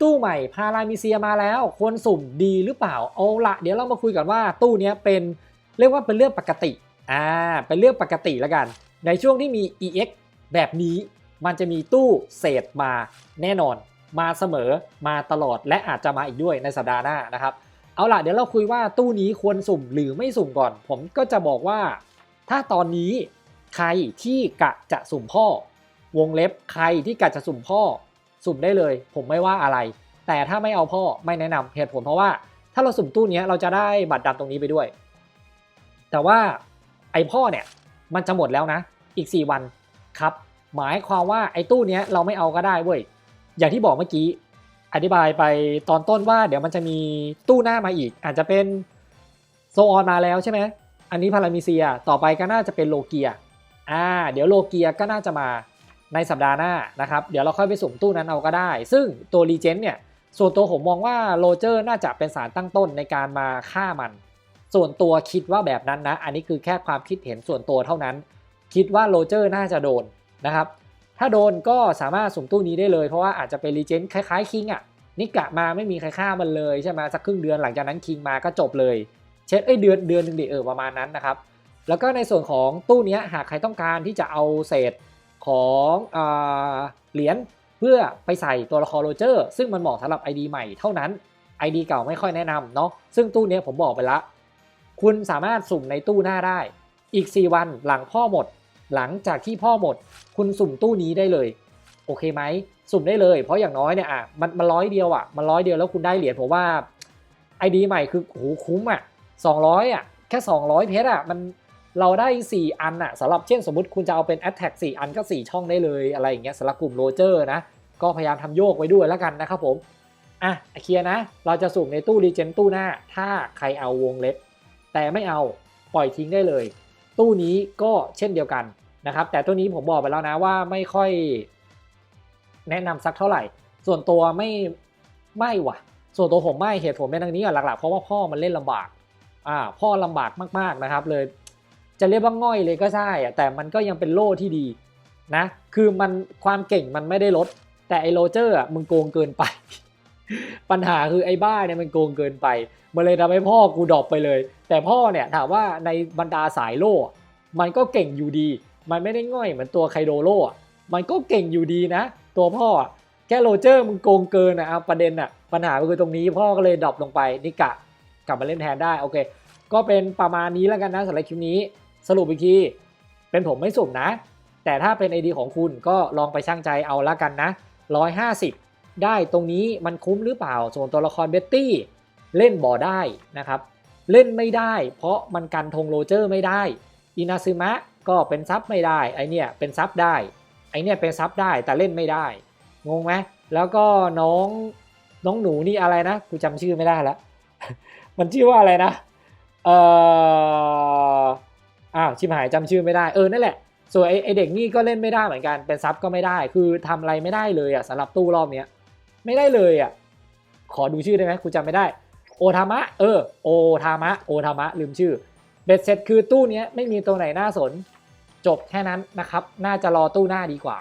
ตู้ใหม่พารามิเซียมาแล้ว ควรสุ่มดีหรือเปล่าเอาละเดี๋ยวเรามาคุยกันว่าตู้นี้เป็นเรียกว่าเป็นเรื่องปกติอ่าเป็นเรื่องปกติแล้วกัน ในช่วงที่มี EX แบบนี้มันจะมีตู้เศษมาแน่นอน มาเสมอมาตลอดและอาจจะมาอีกด้วยในสัปดาห์หน้านะครับ เอาล่ะเดี๋ยวเราคุยว่าตู้นี้ควรสุ่มหรือไม่สุ่มก่อน ผมก็จะบอกว่า ถ้าตอนนี้ใครที่กะจะสุ่มพ่อ วงเล็บใครที่กะจะสุ่มพ่อ สุ่มได้เลย ผมไม่ว่าอะไร แต่ถ้าไม่เอาพ่อไม่แนะนำเหตุผลเพราะว่าถ้าเราสุ่มตู้นี้เราจะได้บัตรดำตรงนี้ไปด้วย แต่ว่าไอพ่อเนี่ยมันจะหมดแล้วนะ อีก 4 วันครับ หมายความว่าไอตู้นี้เราไม่เอาก็ได้เว้ยอย่างที่บอกเมื่อกี้อธิบายไปตอนต้นว่าเดี๋ยวมันจะมีตู้หน้ามาอีก อาจจะเป็นโซออนมาแล้วใช่ไหมอันนี้พารามิเซียต่อไปก็น่าจะเป็นโลเกียอ่าเดี๋ยวโลเกียก็น่าจะมา ในสัปดาห์หน้านะครับ เดี๋ยวเราค่อยไปสุ่มตู้นั้นเอาก็ได้ ซึ่งตัวรีเจนเนี่ยส่วนตัวผมมองว่าโรเจอร์น่าจะเป็นสารตั้งต้นในการมาฆ่ามัน ส่วนตัวคิดว่าแบบนั้นนะ อันนี้คือแค่ความคิดเห็นส่วนตัวเท่านั้น คิดว่าโรเจอร์น่าจะโดนนะครับ ถ้าโดนก็สามารถสุ่มตู้นี้ได้เลย เพราะว่าอาจจะเป็นรีเจนคล้ายๆคิงอะนิกะมาไม่มีใครฆ่ามันเลยใช่ไหมสักครึ่งเดือนหลังจากนั้นคิงมาก็จบเลย เช็ดเอ้ยเดือนเดือนหนึ่งดิเออประมาณนั้นนะครับ แล้วก็ในส่วนของตู้นี้หากใครต้องการที่จะเอาเศษ ของอเหรียญเพื่อไปใส่ตัวละครโรเจอร์ ซึ่งมันเหมาะสำหรับ ID ใหม่เท่านั้น ID เก่าไม่ค่อยแนะนำเนาะซึ่งตู้นี้ผมบอกไปละ คุณสามารถสุ่มในตู้หน้าได้ อีก 4 วันหลังพ่อหมด หลังจากที่พ่อหมด คุณสุ่มตู้นี้ได้เลย โอเคไหมสุ่มได้เลย เพราะอย่างน้อยเนี่ยอะมันมันร้อยเดียวอะมันร้อยเดียวแล้วคุณได้เหรียญผมว่า ID ใหม่คือโหคุ้มอะ200อะแค่ 200 เพชรอะมัน เราได้ 4 อันอะสำหรับเช่นสมมติคุณจะเอาเป็น Attack 4 อันก็ 4 ช่องได้เลยอะไรอย่างเงี้ยสำหรับกลุ่มโรเจอร์นะ ก็พยายามทำโยกไว้ด้วยแล้วกันนะครับผมอะเคลียร์นะ เราจะสุ่มในตู้รีเจนตู้หน้า ถ้าใครเอาวงเล็บ แต่ไม่เอาปล่อยทิ้งได้เลย ตู้นี้ก็เช่นเดียวกันนะครับ แต่ตัวนี้ผมบอกไปแล้วนะว่าไม่ค่อยแนะนำสักเท่าไหร่ ส่วนตัวไม่ไม่ว่ะ ส่วนตัวผมไม่เหตุผลเป็นดังนี้ก่อนหลักๆเพราะว่าพ่อมันเล่นลำบากอ่าพ่อลำบากมากๆนะครับ เลย จะเรียกว่าง่อยเลยก็ใช่อะแต่มันก็ยังเป็นโล่ที่ดีนะ คือมันความเก่งมันไม่ได้ลด แต่ไอโรเจอร์อะมึงโกงเกินไป ปัญหาคือไอ้บ้าเนี่ยมันโกงเกินไปมันเลยทำให้พ่อกูดรอปไปเลย แต่พ่อเนี่ยถามว่าในบรรดาสายโล่ มันก็เก่งอยู่ดี มันไม่ได้ง่อยเหมือนตัวไคโดโล่มันก็เก่งอยู่ดีนะ ตัวพ่อแค่โรเจอร์มึงโกงเกินนะเอาประเด็นอะปัญหาคือตรงนี้พ่อก็เลยดรอปลงไปนิกะกลับมาเล่นแทนได้โอเค ก็เป็นประมาณนี้แล้วกันนะสำหรับคลิปนี้ สรุปอีกทีเป็นผมไม่สุ่มนะ แต่ถ้าเป็น ID ของคุณก็ลองไปช่างใจเอาละกันนะ 150 ได้ตรงนี้มันคุ้มหรือเปล่า ส่วนตัวละครเบ็ตตี้เล่นบ่อได้นะครับ เล่นไม่ได้ เพราะมันกันธงโรเจอร์ไม่ได้ อินาซึมะก็เป็นซับไม่ได้ ไอเนี่ยเป็นซับได้ ไอเนี่ยเป็นซับได้แต่เล่นไม่ได้ งงไหมแล้วก็น้องน้องหนูนี่อะไรนะกูจำชื่อไม่ได้แล้ว มันชื่อว่าอะไรนะ เอ่อ ชิบหายจำชื่อไม่ได้เออนั่นแหละส่วนไอเด็กนี่ก็เล่นไม่ได้เหมือนกันเป็นซับก็ไม่ได้ คือทำอะไรไม่ได้เลยอะสำหรับตู้รอบเนี้ยไม่ได้เลยอะขอดูชื่อได้ไหมกูจำไม่ได้ โอทามะเออโอทามะโอทามะลืมชื่อเบ็ดเสร็จคือตู้เนี้ยไม่มีตัวไหนน่าสน จบแค่นั้นนะครับ น่าจะรอตู้หน้าดีกว่า